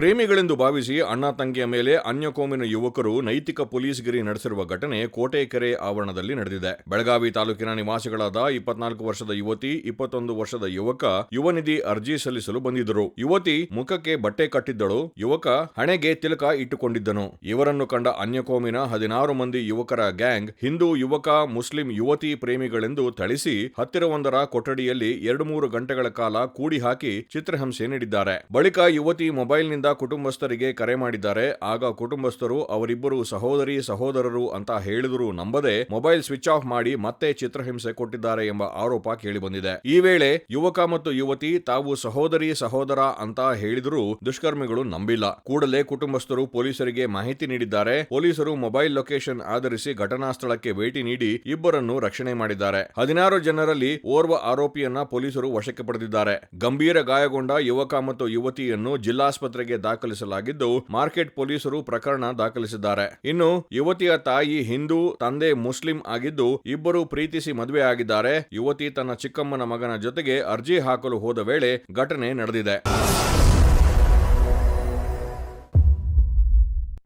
ಪ್ರೇಮಿಗಳೆಂದು ಭಾವಿಸಿ ಅಣ್ಣ ತಂಗಿಯ ಮೇಲೆ ಅನ್ಯಕೋಮಿನ ಯುವಕರು ನೈತಿಕ ಪೊಲೀಸ್ಗಿರಿ ನಡೆಸಿರುವ ಘಟನೆ ಕೋಟೆಕೆರೆ ಆವರಣದಲ್ಲಿ ನಡೆದಿದೆ. ಬೆಳಗಾವಿ ತಾಲೂಕಿನ ನಿವಾಸಿಗಳಾದ ಇಪ್ಪತ್ನಾಲ್ಕು ವರ್ಷದ ಯುವತಿ, ಇಪ್ಪತ್ತೊಂದು ವರ್ಷದ ಯುವಕ ಯುವನಿಧಿ ಅರ್ಜಿ ಸಲ್ಲಿಸಲು ಬಂದಿದ್ದರು. ಯುವತಿ ಮುಖಕ್ಕೆ ಬಟ್ಟೆ ಕಟ್ಟಿದ್ದಳು. ಯುವಕ ಹಣೆಗೆ ತಿಲಕ ಇಟ್ಟುಕೊಂಡಿದ್ದನು. ಇವರನ್ನು ಕಂಡ ಅನ್ಯಕೋಮಿನ ಹದಿನಾರು ಮಂದಿ ಯುವಕರ ಗ್ಯಾಂಗ್ ಹಿಂದೂ ಯುವಕ, ಮುಸ್ಲಿಂ ಯುವತಿ ಪ್ರೇಮಿಗಳೆಂದು ಥಳಿಸಿ ಹತ್ತಿರವೊಂದರ ಕೊಠಡಿಯಲ್ಲಿ ಎರಡು ಮೂರು ಗಂಟೆಗಳ ಕಾಲ ಕೂಡಿ ಹಾಕಿ ಚಿತ್ರಹಿಂಸೆ ನೀಡಿದ್ದಾರೆ. ಬಳಿಕ ಯುವತಿ ಮೊಬೈಲ್ನಿಂದ ಕುಟುಂಬಸ್ಥರಿಗೆ ಕರೆ ಮಾಡಿದ್ದಾರೆ. ಆಗ ಕುಟುಂಬಸ್ಥರು, ಅವರಿಬ್ಬರು ಸಹೋದರಿ, ಸಹೋದರರು ಅಂತ ಹೇಳಿದರೂ ನಂಬದೆ ಮೊಬೈಲ್ ಸ್ವಿಚ್ ಆಫ್ ಮಾಡಿ ಮತ್ತೆ ಚಿತ್ರಹಿಂಸೆ ಕೊಟ್ಟಿದ್ದಾರೆ ಎಂಬ ಆರೋಪ ಕೇಳಿಬಂದಿದೆ. ಈ ವೇಳೆ ಯುವಕ ಮತ್ತು ಯುವತಿ ತಾವು ಸಹೋದರಿ, ಸಹೋದರ ಅಂತ ಹೇಳಿದರೂ ದುಷ್ಕರ್ಮಿಗಳು ನಂಬಿಲ್ಲ. ಕೂಡಲೇ ಕುಟುಂಬಸ್ಥರು ಪೊಲೀಸರಿಗೆ ಮಾಹಿತಿ ನೀಡಿದ್ದಾರೆ. ಪೊಲೀಸರು ಮೊಬೈಲ್ ಲೊಕೇಶನ್ ಆಧರಿಸಿ ಘಟನಾ ಸ್ಥಳಕ್ಕೆ ಭೇಟಿ ನೀಡಿ ಇಬ್ಬರನ್ನು ರಕ್ಷಣೆ ಮಾಡಿದ್ದಾರೆ. ಹದಿನಾರು ಜನರಲ್ಲಿ ಓರ್ವ ಆರೋಪಿಯನ್ನ ಪೊಲೀಸರು ವಶಕ್ಕೆ ಪಡೆದಿದ್ದಾರೆ. ಗಂಭೀರ ಗಾಯಗೊಂಡ ಯುವಕ ಮತ್ತು ಯುವತಿಯನ್ನು ಜಿಲ್ಲಾಸ್ಪತ್ರೆಗೆ ದಾಖಲಿಸಲಾಗಿದ್ದು, ಮಾರ್ಕೆಟ್ ಪೊಲೀಸರು ಪ್ರಕರಣ ದಾಖಲಿಸಿದ್ದಾರೆ. ಇನ್ನು, ಯುವತಿಯ ತಾಯಿ ಹಿಂದೂ, ತಂದೆ ಮುಸ್ಲಿಂ ಆಗಿದ್ದು, ಇಬ್ಬರು ಪ್ರೀತಿಸಿ ಮದುವೆ ಆಗಿದ್ದಾರೆ. ಯುವತಿ ತನ್ನ ಚಿಕ್ಕಮ್ಮನ ಮಗನ ಜೊತೆಗೆ ಅರ್ಜಿ ಹಾಕಲು ಹೋದ ವೇಳೆ ಘಟನೆ ನಡೆದಿದೆ.